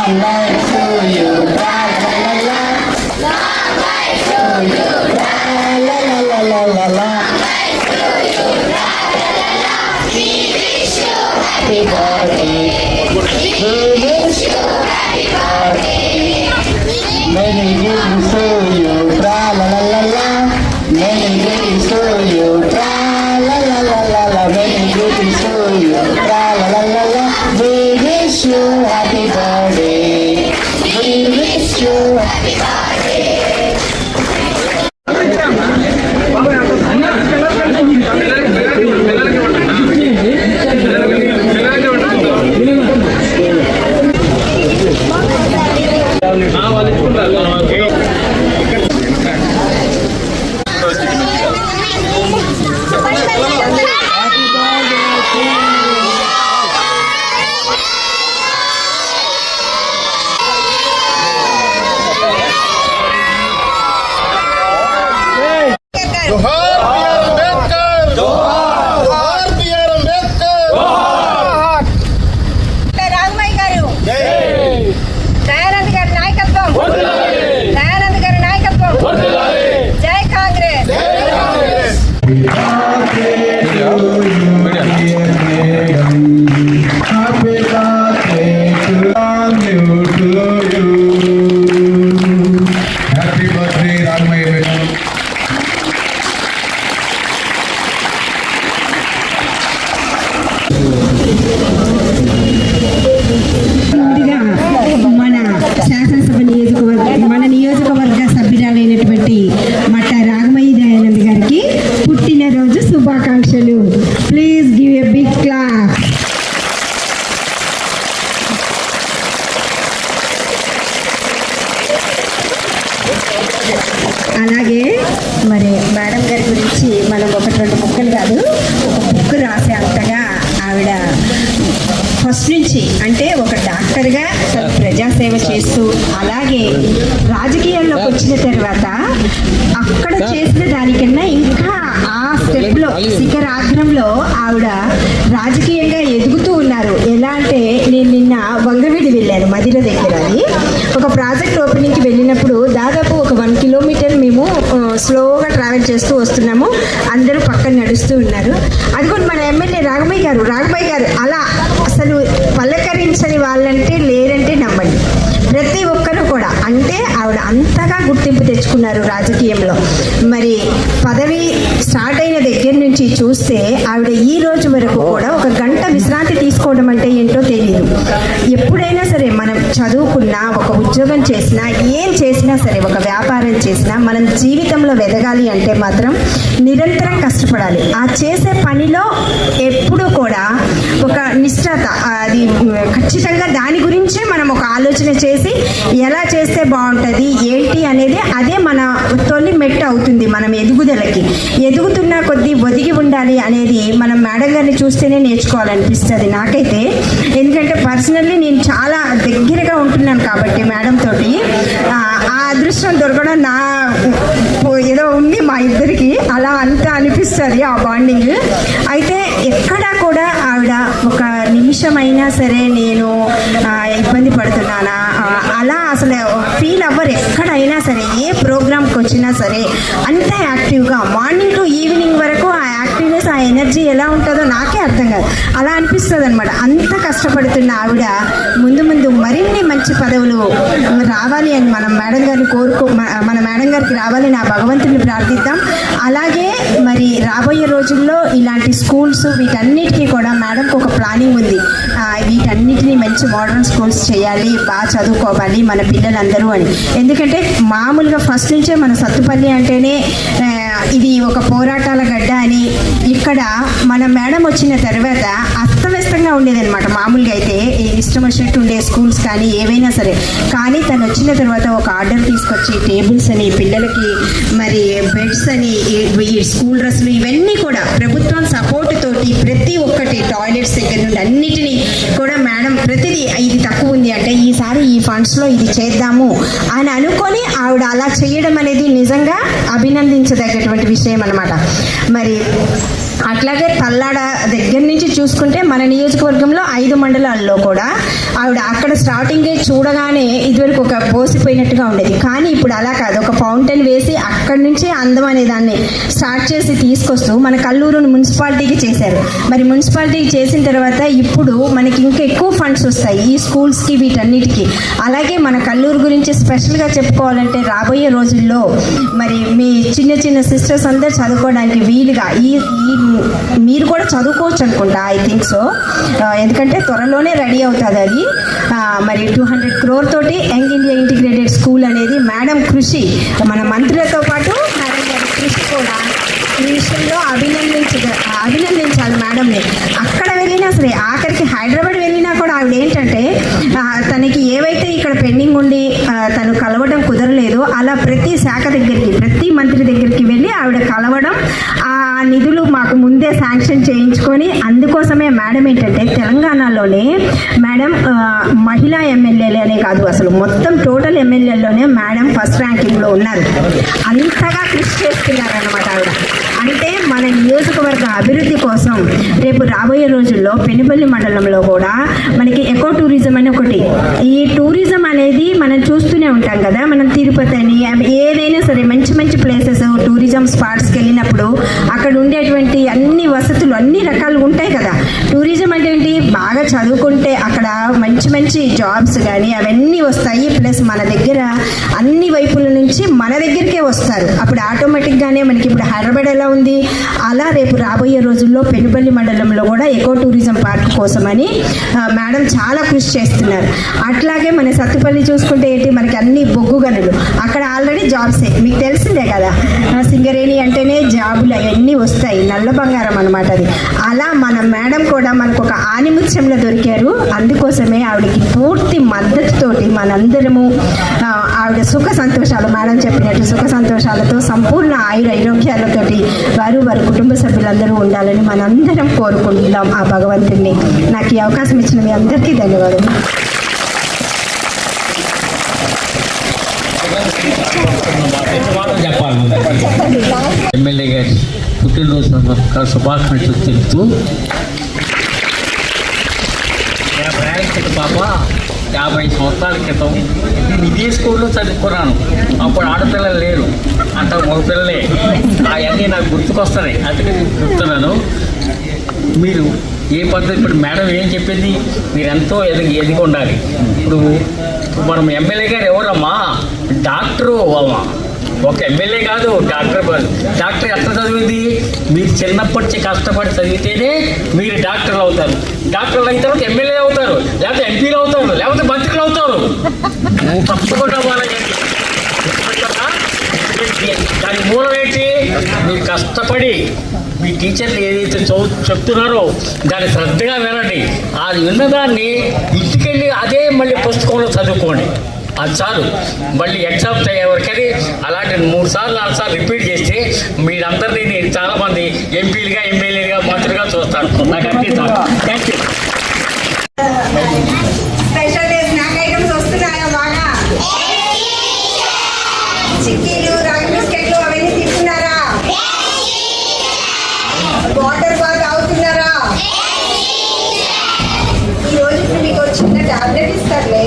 Happy you to you, to you, to you, you నుంచి అంటే ఒక డాక్టర్గా ప్రజాసేవ చేస్తూ అలాగే రాజకీయాల్లోకి వచ్చిన తర్వాత అక్కడ చేసిన దానికన్నా ఇంకా ఆ స్టెప్లో శిఖరాగ్రంలో ఆవిడ రాజకీయంగా ఎదుగుతూ ఉన్నారు. ఎలా అంటే నేను నిన్న వంగవీడి వెళ్ళాను మదిర దగ్గర అది ఒక ప్రాజెక్ట్ ఓపెనింగ్కి వెళ్ళినప్పుడు దాదాపు ఒక వన్ కిలోమీటర్ మేము స్లోగా ట్రావెల్ చేస్తూ వస్తున్నాము. అందరూ పక్కన నడుస్తూ ఉన్నారు. అదిగోండి మన ఎమ్మెల్యే రాఘమయ్య గారు. రాఘమయ్య గారు అలా అసలు పలకరించని వాళ్ళంటే లేరంటే నమ్మండి. ప్రతి ఒక్క ఆవిడ అంటే ఆవిడ అంతగా గుర్తింపు తెచ్చుకున్నారు రాజకీయంలో. మరి పదవి స్టార్ట్ అయిన దగ్గర నుంచి చూస్తే ఆవిడ ఈ రోజు వరకు కూడా ఒక గంట విశ్రాంతి తీసుకోవడం అంటే ఏంటో తెలియదు ఎప్పుడైనా సరే మనం చదువుకున్నా ఒక ఉద్యోగం చేసినా ఏం చేసినా సరే ఒక వ్యాపారం చేసినా మనం జీవితంలో ఎదగాలి అంటే మాత్రం నిరంతరం కష్టపడాలి. ఆ చేసే పనిలో ఎప్పుడూ కూడా ఒక నిష్ఠత అది ఖచ్చితంగా దాని గురించే మనం ఒక ఆలోచన చేసి ఎలా చేస్తే బాగుంటుంది ఏంటి అనేది అదే మన తొలి మెట్టు అవుతుంది మనం ఎదుగుదలకి. ఎదుగుతున్న కొద్దీ ఒదిగి ఉండాలి అనేది మనం మేడం గారిని చూస్తేనే నేర్చుకోవాలనిపిస్తుంది నాకైతే. ఎందుకంటే పర్సనల్లీ నేను చాలా దగ్గరగా ఉంటున్నాను కాబట్టి మేడం తోటి. ఆ ఆ అదృష్టం దొరకడం నా ఏదో ఉంది మా ఇద్దరికి. అలా అంతా అనిపిస్తుంది ఆ బాండింగ్. అయితే ఎక్కడా కూడా ఆవిడ ఒక నిమిషమైనా సరే నేను ఇబ్బంది పడుతున్నానా? అలా అసలు ఫీల్ అవ్వరు. ఎక్కడైనా సరే ఏ ప్రోగ్రామ్కి వచ్చినా సరే అంత యాక్టివ్గా మార్నింగ్ టు ఈవినింగ్ వరకు ఆ యాక్టివ్నెస్ ఆ ఎనర్జీ ఎలా ఉంటుందో నాకు అర్థం కాదు. అలా అనిపిస్తుంది అనమాట అంత కష్టపడుతున్న ఆవిడ ముందు ముందు మరిన్ని మంచి పదవులు రావాలి అని మనం మేడం గారిని కోరుకో మన మేడం గారికి రావాలని ఆ భగవంతుని ప్రార్థిద్దాం. అలాగే మరి రాబోయే రోజుల్లో ఇలాంటి స్కూల్స్ వీటన్నిటికీ కూడా మేడంకి ఒక ప్లానింగ్ ఉంది. వీటన్నిటిని మంచి మోడర్న్ స్కూల్స్ చేయాలి బాగా చదువుకోవాలి మన పిల్లలందరూ అని. ఎందుకంటే మామూలుగా ఫస్ట్ నుంచే మన సత్తుపల్లి అంటేనే ఇది ఒక పోరాటం ఇక్కడ మన మేడం వచ్చిన తర్వాత అస్తవ్యస్తంగా ఉండేదన్నమాట. మామూలుగా అయితే ఈ ఇష్టం వచ్చినట్టు ఉండే స్కూల్స్ కానీ ఏవైనా సరే. కానీ తను వచ్చిన తర్వాత ఒక ఆర్డర్ తీసుకొచ్చి టేబుల్స్ అని పిల్లలకి మరి బెడ్స్ అని స్కూల్ డ్రెస్సులు ఇవన్నీ కూడా ప్రభుత్వం సపోర్ట్ తోటి ప్రతి ఒక్కటి టాయిలెట్స్ దగ్గర నుండి అన్నిటినీ కూడా మేడం ప్రతిదీ ఇది తక్కువ ఉంది అంటే ఈసారి ఈ ఫండ్స్లో ఇది చేద్దాము అని అనుకొని ఆవిడ అలా చేయడం అనేది నిజంగా అభినందించదగ్గటువంటి విషయం అనమాట మరి అట్లాగే పల్లాడ దగ్గర నుంచి చూసుకుంటే మన నియోజకవర్గంలో ఐదు మండలాల్లో కూడా ఆవిడ అక్కడ స్టార్టింగే చూడగానే ఇదివరకు ఒక పోసిపోయినట్టుగా ఉండేది. కానీ ఇప్పుడు అలా కాదు. ఒక ఫౌంటైన్ వేసి అక్కడి నుంచే అందం అనే దాన్ని స్టార్ట్ చేసి తీసుకొస్తూ మన కల్లూరును మున్సిపాలిటీకి చేశారు. మరి మున్సిపాలిటీకి చేసిన తర్వాత ఇప్పుడు మనకి ఇంకా ఎక్కువ ఫండ్స్ వస్తాయి ఈ స్కూల్స్కి వీటన్నిటికీ. అలాగే మన కల్లూరు గురించి స్పెషల్గా చెప్పుకోవాలంటే రాబోయే రోజుల్లో మరి మీ చిన్న చిన్న సిస్టర్స్ అందరూ చదువుకోవడానికి వీలుగా ఈ ఈ మీరు కూడా చదువుకోవచ్చు అనుకుంటా ఐ థింక్ సో ఎందుకంటే త్వరలోనే రెడీ అవుతుంది అది. మరి టూ హండ్రెడ్ క్రోర్ తోటి యంగ్ ఇండియా ఇంటిగ్రేటెడ్ స్కూల్ అనేది మేడం కృషి మన మంత్రులతో పాటు మేడం గారి కృషి కూడా. విషయంలో అభినందించ అభినందించాలి మేడంని అక్కడ వెళ్ళినా సరే ఆఖరికి హైదరాబాద్ వెళ్ళినా కూడా ఆవిడ ఏంటంటే తనకి ఏవైతే ఇక్కడ పెండింగ్ ఉండి తను కలవడం కుదరలేదో అలా ప్రతి శాఖ దగ్గరికి ప్రతి మంత్రి దగ్గరికి వెళ్ళి ఆవిడ కలవడం ఆ నిధులు మాకు ముందే శాంక్షన్ చేయించుకొని అందుకోసమే మేడం ఏంటంటే తెలంగాణలోనే మేడం మహిళా ఎమ్మెల్యేలే అనే కాదు అసలు మొత్తం టోటల్ ఎమ్మెల్యేలోనే మేడం ఫస్ట్ ర్యాంకింగ్లో ఉన్నారు. అంతగా కృషి చేస్తున్నారు అనమాట ఆవిడ. అంటే మన నియోజకవర్గ అభివృద్ధి కోసం రేపు రాబోయే రోజుల్లో పెనుపల్లి మండలంలో కూడా మనకి ఎకో టూరిజం అని ఒకటి. ఈ టూరిజం అనేది మనం చూస్తూనే ఉంటాం కదా మనం తిరుపతి అని ఏదైనా సరే మంచి మంచి ప్లేసెస్ టూరిజం స్పాట్స్కి వెళ్ళినప్పుడు అక్కడ ఉండేటువంటి అన్ని వసతులు అన్ని రకాలు ఉంటాయి కదా. టూరిజం అంటే ఏంటి? బాగా చదువుకుంటే అక్కడ మంచి మంచి జాబ్స్ కానీ అవన్నీ వస్తాయి. ప్లస్ మన దగ్గర అన్ని వైపుల నుంచి మన దగ్గరికే వస్తారు. అప్పుడు ఆటోమేటిక్గానే మనకి ఇప్పుడు హైదరాబాద్ ఎలా ఉంది. అలా రేపు రాబోయే రోజుల్లో పెనుపల్లి మండలంలో కూడా ఎకో టూరిజం పార్క్ కోసమని మేడం చాలా కృషి చేస్తున్నారు. అట్లాగే మన సత్తుపల్లి చూసుకుంటే ఏంటి మనకి అన్ని బొగ్గు గనులు. అక్కడ ఆల్రెడీ జాబ్సే. మీకు తెలుసు ఆ, అంటేనే జాబులు అవన్నీ వస్తాయి. నల్ల బంగారం అనమాట అది. అలా మన మేడం కూడా మనకు ఒక ఆనిముత్యంలో దొరికారు. అందుకోసమే ఆవిడకి పూర్తి మద్దతుతోటి మనందరము ఆవిడ సుఖ సంతోషాలు మేడం చెప్పినట్టు సుఖ సంతోషాలతో సంపూర్ణ ఆయుర ఐరోగ్యాలతోటి వారు వారి కుటుంబ సభ్యులందరూ ఉండాలని మనందరం కోరుకుంటున్నాం ఆ భగవంతుడిని నాకు ఈ అవకాశం ఇచ్చిన మీ అందరికీ ధన్యవాదాలు ఎమ్మెల్యే గారి పుట్టినరోజు శుభాకాంక్షలు తెలుపుతూ యాభై పాప యాభై సంవత్సరాల క్రితం నేను ఇదే స్కూల్లో చదువుకున్నాను. అప్పుడు ఆడపిల్లలు లేరు. అంత మగపిల్లలే. అవన్నీ నాకు గుర్తుకొస్తున్నాయి. అందుకే నేను చెప్తున్నాను. మీరు ఏ పద్ధతి ఇప్పుడు మేడం ఏం చెప్పింది? మీరు ఎంతో ఎదిగి ఎదిగి ఉండాలి. ఇప్పుడు మనం ఎమ్మెల్యే గారు ఎవరమ్మా? డాక్టరు అమ్మా ఒక ఎమ్మెల్యే కాదు డాక్టర్ డాక్టర్ ఎట్లా చదివింది? మీరు చిన్నప్పటి నుంచి కష్టపడి చదివితేనే మీరు డాక్టర్లు అవుతారు. డాక్టర్లు అయిన తర్వాత ఎమ్మెల్యే అవుతారు లేకపోతే ఎంపీలు అవుతారు లేకపోతే మంత్రులు అవుతారు. తప్పకుండా వాళ్ళకి దాని మూలం ఏంటి? మీరు కష్టపడి మీ టీచర్లు ఏదైతే చదువు చెప్తున్నారో దాన్ని శ్రద్ధగా వినండి. అది విన్నదాన్ని ఇంటికెళ్ళి అదే మళ్ళీ పుస్తకంలో చదువుకోండి. అది చాలు. మళ్ళీ ఎగ్జామ్స్ అయ్యేవరకని అలాంటి మూడు సార్లు నాలుగు సార్లు రిపీట్ చేస్తే మీరందరినీ నేను చాలామంది ఎంపీలుగా ఎమ్మెల్యేలుగా మంత్రులుగా చూస్తాను. నాకు అంతే చాలు థ్యాంక్ యూ బాగా? చిక్కీలు రాగి బిస్కెట్లు అవన్నీ తింటున్నారా? వాటర్ బాగా తాగుతున్నారా? ఈ రోజు మీకు ఒక చిన్న టాబ్లెట్ ఇస్తారులే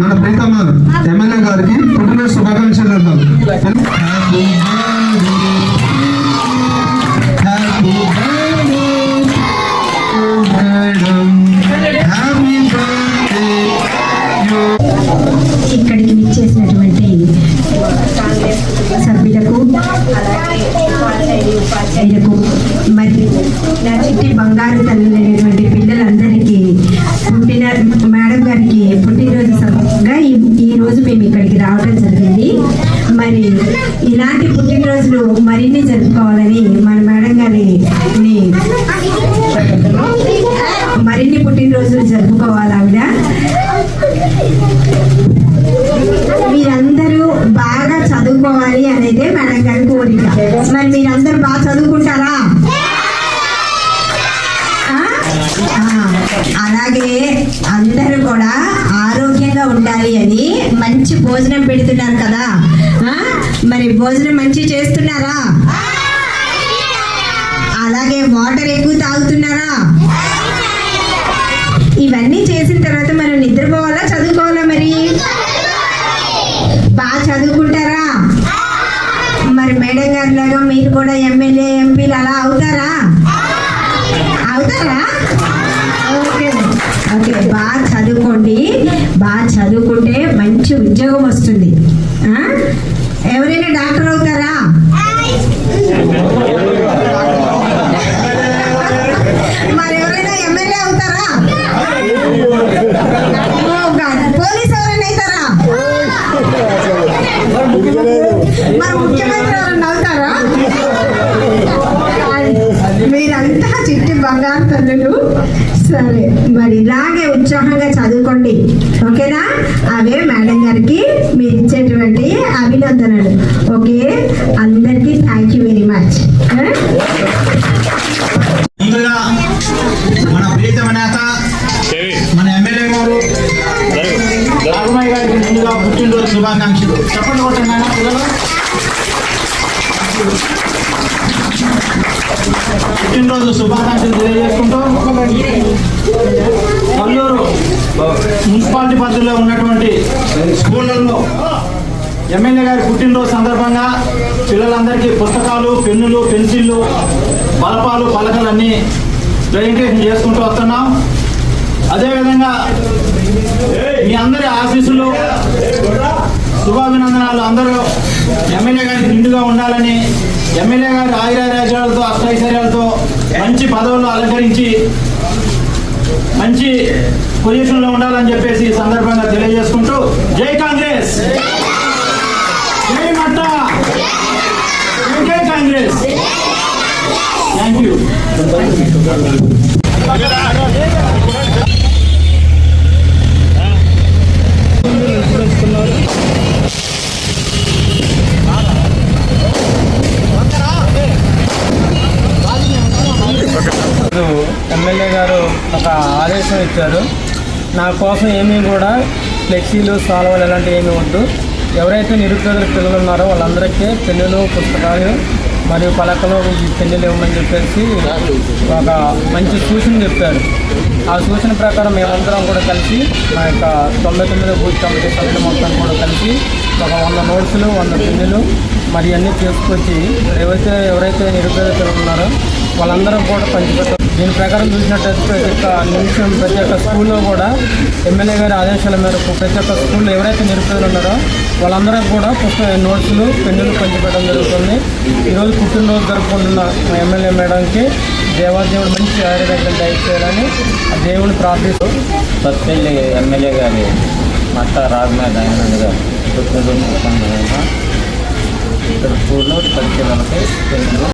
మన ప్రీతమ్మ ఎమ్మెల్యే గారికి పుట్టినరోజు శుభాకాంక్షలు. ఇక్కడికి విచ్చేసినటువంటి సభ్యులకు ఉపాధ్యాయులకు మరియు నా చిట్టి బంగారు తల్లులైనటువంటి పిల్లలందరికీ పుట్టిన మేడం గారికి పుట్టినరోజు మంచి భోజనం పెడుతున్నారు కదా? మరి భోజనం మంచి చేస్తున్నారా? అలాగే వాటర్ ఎక్కువ తాగుతున్నారా? ఇవన్నీ చేసిన తర్వాత మనం నిద్రపోవాలా? చదువుకోవాలా మరి? బాగా చదువుకుంటారా? మరి మేడం గారి లాగా మీరు కూడా ఎమ్మెల్యే ఎంపీలు అలా అవుతారా? అవుతారా? ఓకే. ఓకే. బాగా చదువుకోండి. బాగా చదువుకుంటే మంచి ఉద్యోగం మరి ఇలాగే ఉత్సాహంగా చదువుకోండి. ఓకేనా? అవే మేడం గారికి మీరు ఇచ్చేటువంటి అభినందనలు. ఓకే? అందరికీ థ్యాంక్ యూ వెరీ మచ్. ముందుగా మన ప్రీతమ నేత మన ఎమ్మెల్యే గారు రాఘమయ్య గారికి ముందుగా పుట్టినరోజు శుభాకాంక్షలు. చెప్పండి కొట్టండి పుట్టినరోజు శుభాకాంక్షలు తెలియజేసుకుంటూ. మున్సిపాలిటీ పరిధిలో ఉన్నటువంటి స్కూళ్ళల్లో ఎమ్మెల్యే గారి పుట్టినరోజు సందర్భంగా పిల్లలందరికీ పుస్తకాలు పెన్నులు పెన్సిళ్ళు బలపాలు పలకలన్నీ ప్రజెంటేషన్ చేసుకుంటూ వస్తున్నాం. అదేవిధంగా మీ అందరి ఆశీస్సులు శుభాభినందనాలు. అందరూ ఎమ్మెల్యే గారికి నిండుగా ఉండాలని ఎమ్మెల్యే గారి ఆయురారోగ్యాలతో అష్టైశ్వర్యాలతో మంచి పదవులు అలంకరించి మంచి పొజిషన్లో ఉండాలని చెప్పేసి ఈ సందర్భంగా తెలియజేసుకుంటూ జై కాంగ్రెస్! జై మట్ట జై కాంగ్రెస్! Thank you. ఎమ్మెల్యే గారు ఒక ఆదేశం ఇచ్చారు. నా కోసం ఏమీ కూడా ఫ్లెక్సీలు సాల్వలు ఇలాంటివి ఏమీ వద్దు. ఎవరైతే నిరుపేదల పిల్లలు ఉన్నారో వాళ్ళందరికీ పెన్నులు పుస్తకాలు మరియు పలకలు పెన్నులు ఇవ్వమని చెప్పేసి ఒక మంచి సూచన చెప్పారు. ఆ సూచన ప్రకారం మేమందరం కూడా కలిసి మా యొక్క తొంభై తొమ్మిది బూత్ కమిటీ సభ్యులు మొత్తం కూడా కలిసి ఒక వంద నోట్సులు వంద పెన్నులు మరి అన్నీ తీసుకొచ్చి ఎవరైతే ఎవరైతే నిరుపేద పిల్లలు ఉన్నారో వాళ్ళందరం కూడా పంచిపెట్టారు దీని ప్రకారం చూసినట్టయితే ప్రతి ఒక్క నిమిషం ప్రతి ఒక్క స్కూల్లో కూడా ఎమ్మెల్యే గారి ఆదేశాల మేరకు ప్రతి ఒక్క స్కూల్లో ఎవరైతే నిరుపేదలు ఉన్నారో వాళ్ళందరూ కూడా పుస్తక నోట్స్లు పెన్నులు పంచిపెట్టడం జరుగుతుంది. ఈరోజు పుట్టినరోజు జరుపుకుంటున్న మా ఎమ్మెల్యే మేడంకి దేవాదేవుడు మంచి ఆయుర్వేదం దయచేయాలని ఆ దేవుని ప్రార్థిస్తూ పత్తిల్లి ఎమ్మెల్యే గారి మట్ట రాజమేధ దయానంద్ గారు పుట్టినరోజు ఇక్కడ స్కూల్లో పది పిల్లలకి పెన్నులు